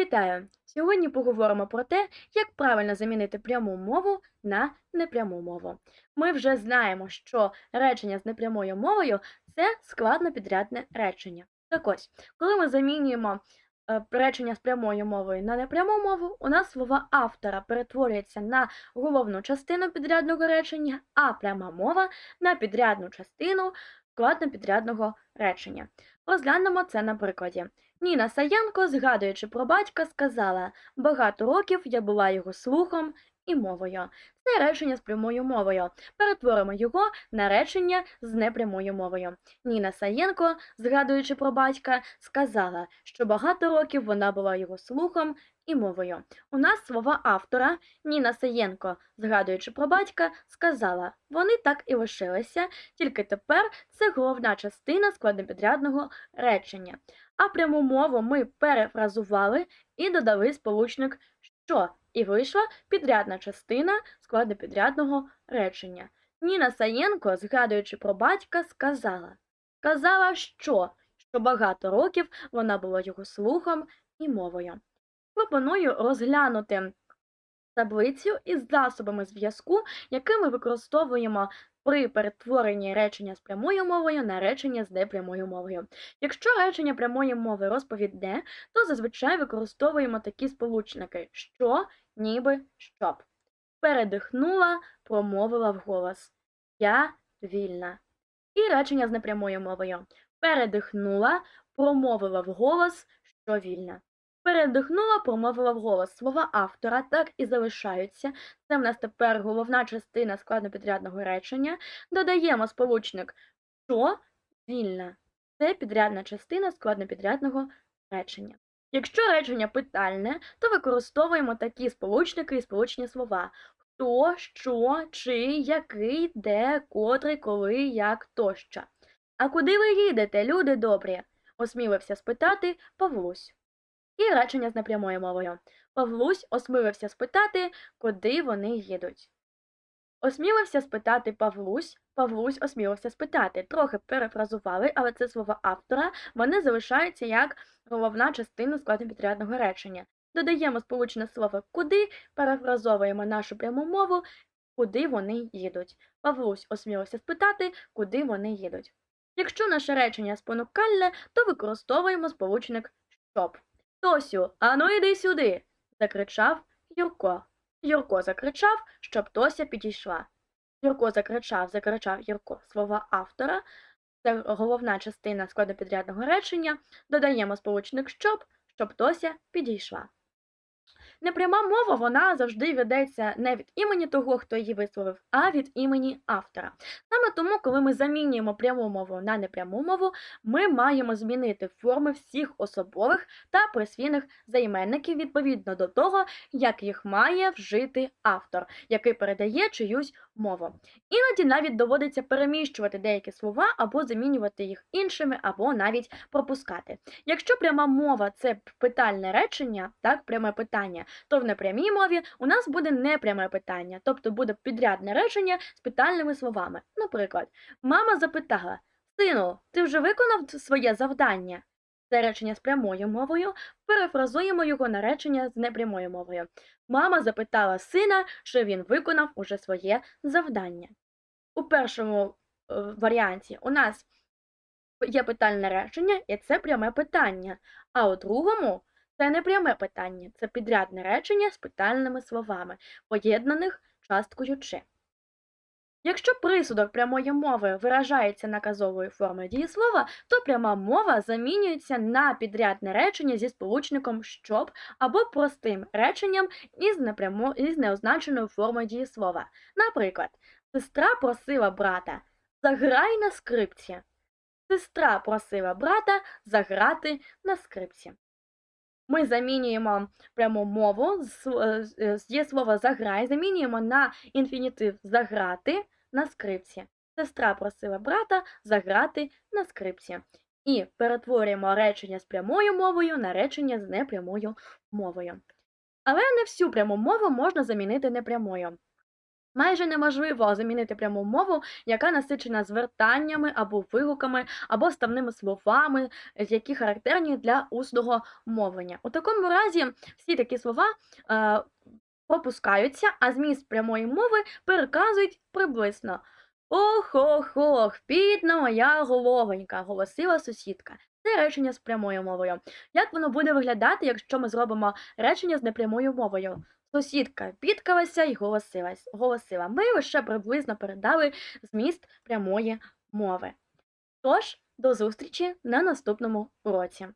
Вітаю! Сьогодні поговоримо про те, як правильно замінити пряму мову на непряму мову. Ми вже знаємо, що речення з непрямою мовою це складнопідрядне речення. Так ось, коли ми замінюємо е, речення з прямою мовою на непряму мову, у нас слова автора перетворюються на головну частину підрядного речення, а пряма мова на підрядну частину складнопідрядного речення. Розглянемо це на прикладі. Ніна Саєнко, згадуючи про батька, сказала багато років я була його слухом і мовою. Це речення з прямою мовою. Перетворимо його на речення з непрямою мовою. Ніна Саєнко, згадуючи про батька, сказала, що багато років вона була його слухом і мовою. У нас слова автора Ніна Саєнко, згадуючи про батька, сказала вони так і лишилися, тільки тепер це головна частина складнопідрядного речення. А пряму мову ми перефразували і додали сполучник що, і вийшла підрядна частина складнопідрядного речення. Ніна Саєнко, згадуючи про батька, сказала Казала, що, що багато років вона була його слухом і мовою. Пропоную розглянути таблицю із засобами зв'язку, які ми використовуємо при перетворенні речення з прямою мовою на речення з непрямою мовою. Якщо речення прямої мови розповідне, то зазвичай використовуємо такі сполучники що, ніби, щоб. Передихнула, промовила вголос. Я вільна. І речення з непрямою мовою. Передихнула, промовила вголос, що вільна. Передихнула, промовила вголос. Слова автора так і залишаються. Це в нас тепер головна частина складнопідрядного речення. Додаємо сполучник що вільна. Це підрядна частина складнопідрядного речення. Якщо речення питальне, то використовуємо такі сполучники і сполучні слова. Хто, що, чи, який, де, котрий, коли, як тощо. А куди ви їдете, люди добрі? осмілився спитати Павлусь. І речення з непрямою мовою. Павлусь осмілився спитати, куди вони їдуть. Осмілився спитати Павлусь, Павлусь осмілився спитати. Трохи перефразували, але це слова автора, вони залишаються як головна частина складнопідрядного речення. Додаємо сполучене слово куди, перефразовуємо нашу пряму мову, куди вони їдуть. Павлусь осмілився спитати, куди вони їдуть. Якщо наше речення спонукальне, то використовуємо сполучник щоб. Тосю, ану іди сюди. закричав Юрко. Юрко закричав, щоб Тося підійшла. Юрко закричав, закричав Юрко слова автора. Це головна частина складопідрядного речення. Додаємо сполучник щоб, щоб Тося підійшла. Непряма мова вона завжди ведеться не від імені того, хто її висловив, а від імені автора. Саме тому, коли ми замінюємо пряму мову на непряму мову, ми маємо змінити форми всіх особових та присвійних займенників відповідно до того, як їх має вжити автор, який передає чиюсь мову. Іноді навіть доводиться переміщувати деякі слова або замінювати їх іншими, або навіть пропускати. Якщо пряма мова це питальне речення, так, пряме питання, то в непрямій мові у нас буде непряме питання, тобто буде підрядне речення з питальними словами. Наприклад, мама запитала: Сину, ти вже виконав своє завдання? Це речення з прямою мовою, перефразуємо його на речення з непрямою мовою. Мама запитала сина, що він виконав уже своє завдання. У першому е, варіанті у нас є питальне речення, і це пряме питання. А у другому це не пряме питання, це підрядне речення з питальними словами, поєднаних часткою чи. Якщо присудок прямої мови виражається наказовою формою дієслова, то пряма мова замінюється на підрядне речення зі сполучником щоб або простим реченням із, непрямо... із неозначеною формою дієслова. Наприклад, сестра просила брата заграй на скрипці. Сестра просила брата заграти на скрипці. Ми замінюємо пряму мову є з, з заграй, замінюємо на інфінітив заграти на скрипці. Сестра просила брата заграти на скрипці. І перетворюємо речення з прямою мовою на речення з непрямою мовою. Але не всю пряму мову можна замінити непрямою. Майже неможливо замінити пряму мову, яка насичена звертаннями або вигуками, або ставними словами, які характерні для усного мовлення. У такому разі всі такі слова е, пропускаються, а зміст прямої мови переказують приблизно. Ох-ох-ох, бідна моя головонька, голосила сусідка. Це речення з прямою мовою. Як воно буде виглядати, якщо ми зробимо речення з непрямою мовою? Сусідка бідкалася і голосила. Ми лише приблизно передали зміст прямої мови. Тож, до зустрічі на наступному уроці.